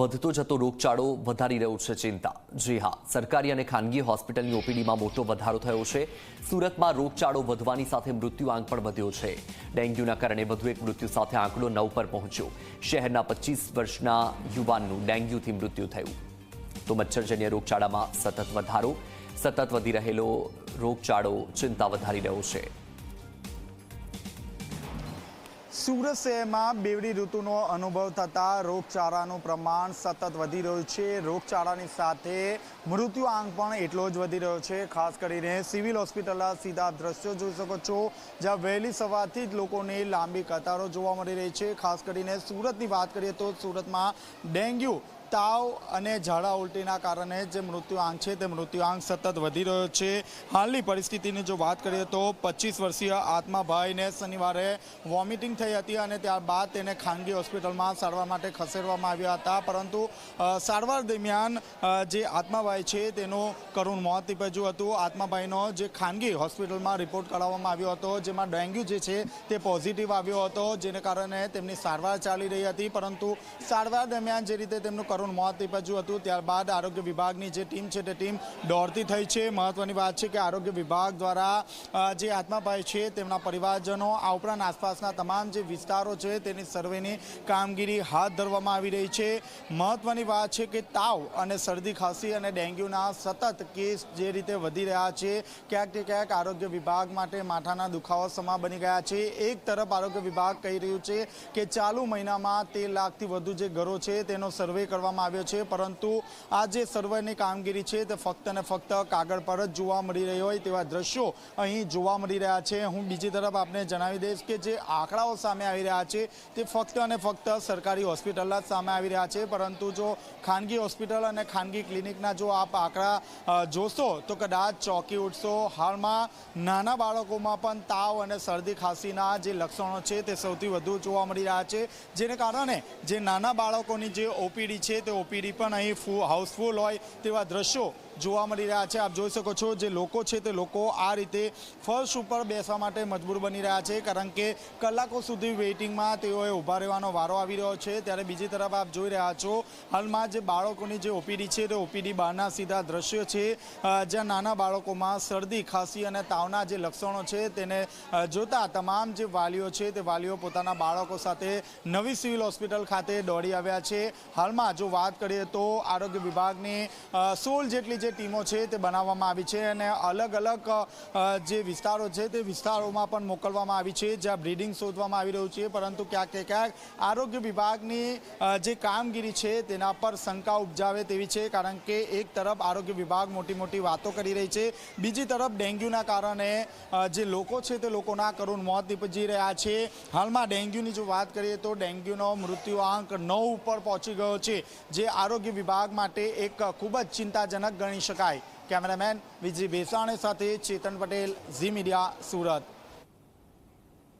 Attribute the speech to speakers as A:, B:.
A: વધતો જતો રોગચાળો વધારી રહ્યો છે ચિંતા. જી હા, સરકારી અને ખાનગી હોસ્પિટલની ઓપીડીમાં મોટો વધારો થયો છે. સુરતમાં રોગચાળો વધવાની સાથે મૃત્યુઆંક પણ વધ્યો છે. ડેન્ગ્યુના કારણે વધુ એક મૃત્યુ સાથે આંકડો નવ પર પહોંચ્યો. શહેરના પચીસ વર્ષના યુવાનનું ડેન્ગ્યુથી મૃત્યુ થયું. તો મચ્છરજન્ય રોગચાળામાં સતત વધારો, સતત વધી રહેલો રોગચાળો, ચિંતા વધારી રહ્યો છે.
B: સુરત શહેરમાં બેવડી ઋતુનો અનુભવ થતાં રોગચાળાનું પ્રમાણ સતત વધી રહ્યું છે. રોગચાળાની સાથે મૃત્યુ આંક પણ એટલો જ વધી રહ્યો છે. ખાસ કરીને સિવિલ હોસ્પિટલના સીધા દ્રશ્યો જોઈ શકો છો, જ્યાં વહેલી સવારથી જ લોકોની લાંબી કતારો જોવા મળી રહી છે. ખાસ કરીને સુરતની વાત કરીએ તો સુરતમાં ડેન્ગ્યુ તાવ અને ઝાડા ઉલટીના કારણે જે મૃત્યુઆંક છે તે મૃત્યુઆંક સતત વધી રહ્યો છે. હાલની પરિસ્થિતિની જો વાત કરીએ તો પચીસ વર્ષીય આત્માભાઈને શનિવારે વોમિટિંગ થઈ હતી અને ત્યારબાદ તેને ખાનગી હોસ્પિટલમાં સારવાર માટે ખસેડવામાં આવ્યા હતા. પરંતુ સારવાર દરમિયાન જે આત્માભાઈ છે તેનું કરુણ મોત નીપજ્યું હતું. આત્માભાઈનો જે ખાનગી હોસ્પિટલમાં રિપોર્ટ કરાવવામાં આવ્યો હતો, જેમાં ડેન્ગ્યુ જે છે તે પોઝિટિવ આવ્યો હતો, જેને કારણે તેમની સારવાર ચાલી રહી હતી. પરંતુ, સારવાર દરમિયાન જે રીતે તેમનું કરુણ મોત નીપજ્યું હતું. ત્યારબાદ આરોગ્ય વિભાગની જે ટીમ છે તે ટીમ દોડતી થઈ છે. મહત્વની વાત છે કે આરોગ્ય વિભાગ દ્વારા જે આત્માભાઈ છે તેમના પરિવારજનો, આ ઉપરાંત આસપાસના તમામ જે વિસ્તારો છે તેની સર્વેની કામગીરી હાથ ધરવામાં આવી રહી છે. મહત્વની વાત છે કે તાવ અને શરદી ખાંસી અને ડેન્ગ્યુના સતત કેસ જે રીતે વધી રહ્યા છે, ક્યાંક ને ક્યાંક આરોગ્ય વિભાગ માટે માથાના દુખાવા સમા બની ગયા છે. એક તરફ આરોગ્ય વિભાગ કહી રહ્યું છે કે ચાલુ મહિનામાં તેર લાખથી વધુ જે ઘરો છે તેનો સર્વે કરવામાં આવ્યો છે, પરંતુ આ જે સર્વેની કામગીરી છે તે ફક્ત ને ફક્ત કાગળ પર જ જોવા મળી રહી હોય તેવા દ્રશ્યો અહીં જોવા મળી રહ્યા છે. હું બીજી તરફ આપને જણાવી દઈશ કે જે આંકડાઓ સામે આવી રહ્યા છે તે ફક્ત અને ફક્ત સરકારી હોસ્પિટલના જ સામે આવી રહ્યા છે, પરંતુ જો ખાનગી હોસ્પિટલ અને ખાનગી ક્લિનિકના જો આપ આંકડા જોશો તો કદાચ ચોંકી ઉઠશો. હાલમાં નાના બાળકોમાં પણ તાવ અને શરદી ખાંસીના જે લક્ષણો છે તે સૌથી વધુ જોવા મળી રહ્યા છે, જેને કારણે જે નાના બાળકોની જે ઓપીડી છે તે ઓપીડી પણ અહીં ફૂ હાઉસફુલ હોય તેવા દ્રશ્યો જોવા મળી રહ્યા છે. આપ જોઈ શકો છો જે લોકો છે તે લોકો આ રીતે ફર્શ ઉપર બેસવા માટે મજબૂર બની રહ્યા છે. કારણ કે કલાકો સુધી વેઇટિંગમાં તેઓએ ઊભા રહેવાનો વારો આવી રહ્યો છે. ત્યારે બીજી તરફ આપ જોઈ રહ્યા છો, હાલમાં જે બાળકોની જે ઓપીડી છે તે ઓપીડી બહારના સીધા દ્રશ્યો છે. જ્યાં નાના બાળકોમાં શરદી, ખાંસી અને તાવના જે લક્ષણો છે તેને જોતા તમામ જે વાલીઓ છે તે વાલીઓ પોતાના બાળકો સાથે નવી સિવિલ હોસ્પિટલ ખાતે દોડી આવ્યા છે. હાલમાં જો વાત કરીએ તો આરોગ્ય વિભાગની સોળ જેટલી જે ટીમો છે તે બનાવવામાં આવી છે અને અલગ અલગ જે વિસ્તારો છે તે વિસ્તારોમાં પણ મોકલવામાં આવી છે, જ્યાં બ્રીડિંગ શોધવામાં આવી રહ્યું છે. પરંતુ ક્યાંક ક્યાંક આરોગ્ય વિભાગની જે કામગીરી છે તેના પર શંકા ઉપજાવે તેવી છે, કારણ કે એક તરફ આરોગ્ય વિભાગ મોટી મોટી વાતો કરી રહી છે. બીજી તરફ ડેન્ગ્યુના કારણે જે લોકો છે તે લોકોના કરુણ મોત નીપજી રહ્યા છે. હાલમાં ડેન્ગ્યુની જો વાત કરીએ તો ડેન્ગ્યુનો મૃત્યુઆંક નવ ઉપર પહોંચી ગયો છે, જે આરોગ્ય વિભાગ માટે એક ખૂબ જ ચિંતાજનક ગણી શકાય. કેમેરામેન વિજય બેસાણે સાથે ચેતન પટેલ ઝી મીડિયા સુરત.